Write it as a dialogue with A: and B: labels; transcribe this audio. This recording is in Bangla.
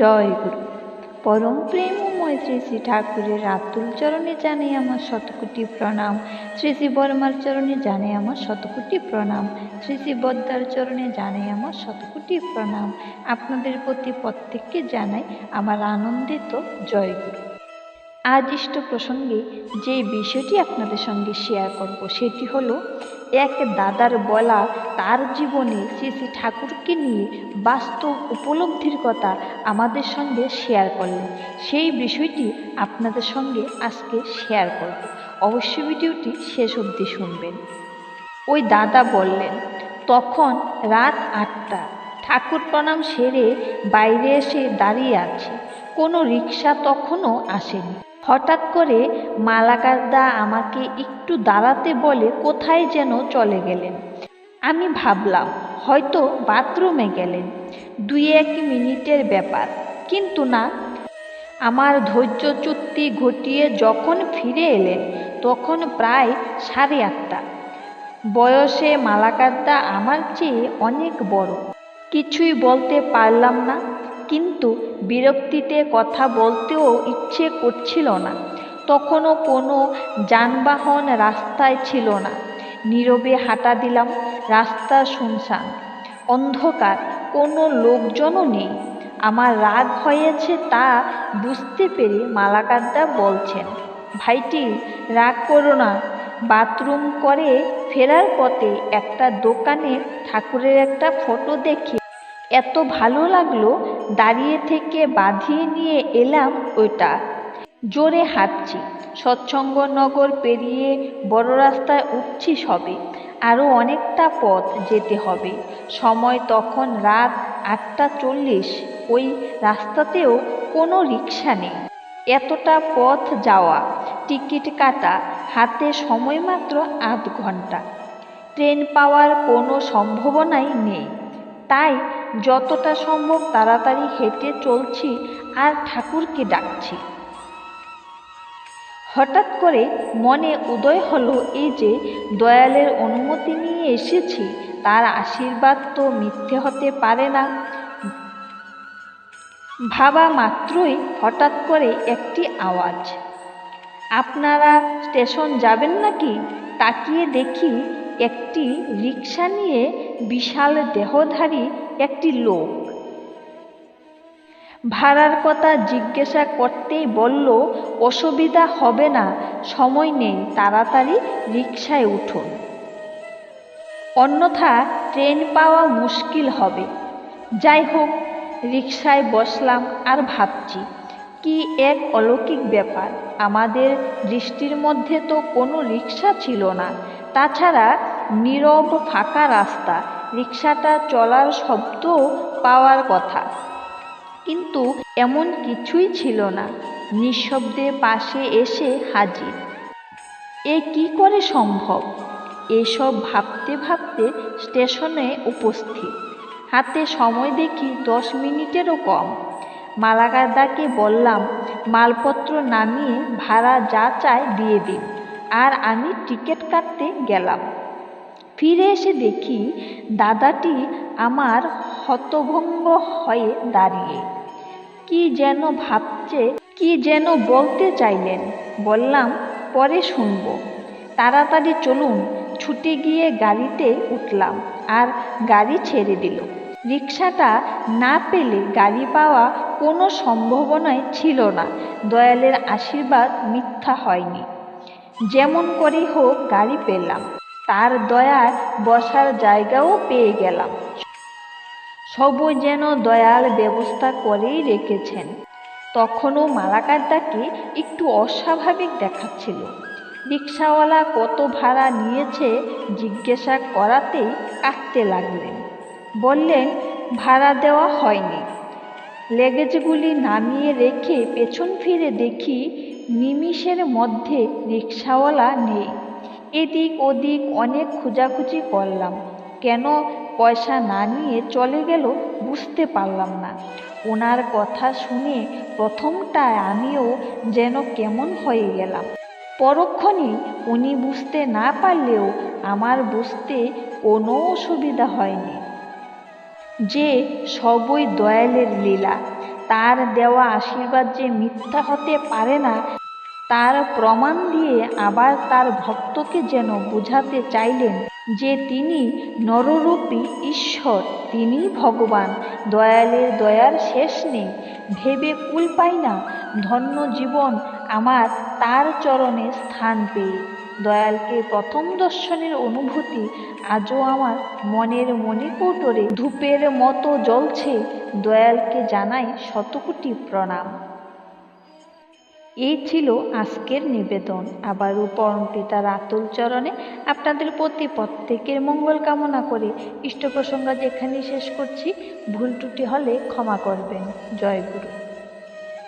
A: জয় গুরু পরম প্রেমময় শ্রী শ্রী ঠাকুরের আতুল চরণে জানে আমার শতকোটি প্রণাম। শ্রী শ্রী বর্মার চরণে জানে আমার শতকোটি প্রণাম। শ্রী শ্রী বদ্দার চরণে জানে আমার শতকোটি প্রণাম। আপনাদের প্রতি প্রত্যেককে জানাই আমার আনন্দিত জয় গুরু। আজ ইষ্ট প্রসঙ্গে যে বিষয়টি আপনাদের সঙ্গে শেয়ার করব, সেটি হলো এক দাদার বলা তার জীবনে শ্রী শ্রী ঠাকুরকে নিয়ে বাস্তব উপলব্ধির কথা আমাদের সঙ্গে শেয়ার করলেন। সেই বিষয়টি আপনাদের সঙ্গে আজকে শেয়ার করব। অবশ্যই ভিডিওটি শেষ অবধি শুনবেন। ওই দাদা বললেন, তখন রাত আটটা, ঠাকুর প্রণাম সেরে বাইরে এসে দাঁড়িয়ে আছে। কোনো রিক্সা তখনও আসেনি। হঠাৎ করে মালাকারদা আমাকে একটু দাঁড়াতে বলে কোথায় যেন চলে গেলেন। আমি ভাবলাম, হয়তো বাথরুমে গেলেন। দুই এক মিনিটের ব্যাপার, কিন্তু না। আমার ধৈর্য ধৈর্যচ্যুতি ঘটিয়ে যখন ফিরে এলেন, তখন প্রায় সাড়ে আটটা। বয়সে মালাকারদা আমার চেয়ে অনেক বড়। কিছুই বলতে পারলাম না। কিন্তু বিরক্তিতে কথা বলতেও ইচ্ছে করছিল না। তখনও কোনো যানবাহন রাস্তায় ছিল না। নীরবে হাঁটা দিলাম, রাস্তা শুনশান। অন্ধকার, কোনো লোকজনও নেই। আমার রাগ হয়েছে তা বুঝতে পেরে মালাকারদা বলছেন, ভাইটি, রাগ করো না। বাথরুম করে ফেরার পথে একটা দোকানে ঠাকুরের একটা ফটো দেখে এত ভালো লাগল দাঁড়িয়ে থেকে বাঁধিয়ে নিয়ে এলাম ওইটা। জোরে হাঁটছি। সৎসঙ্গনগর পেরিয়ে বড় রাস্তায় উঠছি সবে। আরও অনেকটা পথ যেতে হবে। সময় তখন রাত আটটা চল্লিশ। ওই রাস্তাতেও কোনো রিক্সা নেই। এতটা পথ যাওয়া, টিকিট কাটা, হাতে সময় মাত্র আধ ঘণ্টা। ট্রেন পাওয়ার কোনো সম্ভাবনাই নেই। তাই যতটা সম্ভব তাড়াতাড়ি হেঁটে চলছি আর ঠাকুরকে ডাকছি। হঠাৎ করে মনে উদয় হলো এই যে দয়ালের অনুমতি নিয়ে এসেছি, তার আশীর্বাদ তো মিথ্যে হতে পারে না। ভাবা মাত্রই হঠাৎ করে একটি আওয়াজ। আপনারা স্টেশন যাবেন নাকি? তাকিয়ে দেখি একটি রিক্সা নিয়ে বিশাল দেহধারী একটি লোক। ভাড়ার কথা জিজ্ঞাসা করতেই বলল, অসুবিধা হবে না, সময় নেই, তাড়াতাড়ি রিক্সায় উঠুন। অন্যথা ট্রেন পাওয়া মুশকিল হবে। যাই হোক রিক্সায় বসলাম আর ভাবছি, কি এক অলৌকিক ব্যাপার। আমাদের দৃষ্টির মধ্যে তো কোনো রিক্সা ছিল না। তাছাড়া নীরব ফাঁকা রাস্তা, রিক্সাটা চলার শব্দ পাওয়ার কথা। কিন্তু এমন কিছুই ছিল না। নিঃশব্দে পাশে এসে হাজির। এ কি করে সম্ভব? এসব ভাবতে ভাবতে স্টেশনে উপস্থিত। হাতে সময় দেখি দশ মিনিটেরও কম। মালাগারদাকে বললাম, মালপত্র নামিয়ে ভাড়া যা চায় দিয়ে দিন। আর আমি টিকিট কাটতে গেলাম। ফিরে এসে দেখি দাদাটি আমার হতভঙ্গ হয়ে দাঁড়িয়ে। কি যেন ভাবছে, কি যেন বলতে চাইলেন। বললাম, পরে শুনব। তাড়াতাড়ি চলুন, ছুটে গিয়ে গাড়িতে উঠলাম আর গাড়ি ছেড়ে দিল। রিক্সাটা না পেলে গাড়ি পাওয়া কোনো সম্ভাবনাই ছিল না। দয়ালের আশীর্বাদ মিথ্যা হয়নি। যেমন করেই হোক গাড়ি পেলাম। তার দয়ায় বসার জায়গাও পেয়ে গেলাম। সবই যেন দয়াল ব্যবস্থা করেই রেখেছেন। তখনও মালাকারদাকে একটু অস্বাভাবিক দেখাচ্ছিল। রিক্সাওয়ালা কত ভাড়া নিয়েছে জিজ্ঞাসা করাতেই কাঁদতে লাগলেন। বললেন, ভাড়া দেওয়া হয়নি। লেগেজগুলি নামিয়ে রেখে পেছন ফিরে দেখি নিমিষের মধ্যে রিক্সাওয়ালা নেই। এদিক ওদিক অনেক খোঁজাখুঁজি করলাম। কেন পয়সা না নিয়ে চলে গেল বুঝতে পারলাম না। ওনার কথা শুনে প্রথমটায় আমিও যেন কেমন হয়ে গেলাম। পরক্ষণে উনি বুঝতে না পারলেও আমার বুঝতে কোনো অসুবিধা হয়নি। যে সবই দয়ালের লীলা, তার দেওয়া আশীর্বাদ যে মিথ্যা হতে পারে না তার প্রমাণ দিয়ে আবার তার ভক্তকে যেন বোঝাতে চাইলেন যে তিনি নররূপী ঈশ্বর তিনি ভগবান। দয়ালের দয়ার শেষ নেই। ভেবে কুল পাই না, ধন্য জীবন আমার তার চরণে স্থান পেয়ে। দয়ালকে প্রথম দর্শনের অনুভূতি আজও আমার মনের মণিকৌটরে ধূপের মতো জ্বলছে। দয়ালকে জানাই শতকোটি প্রণাম। এই ছিল আজকের নিবেদন। আবারও পরম পিতার আতুল চরণে আপনাদের প্রতি প্রত্যেকের মঙ্গল কামনা করে ইষ্ট প্রসঙ্গ যেখানেই শেষ করছি, ভুল ত্রুটি হলে ক্ষমা করবেন। জয় গুরু।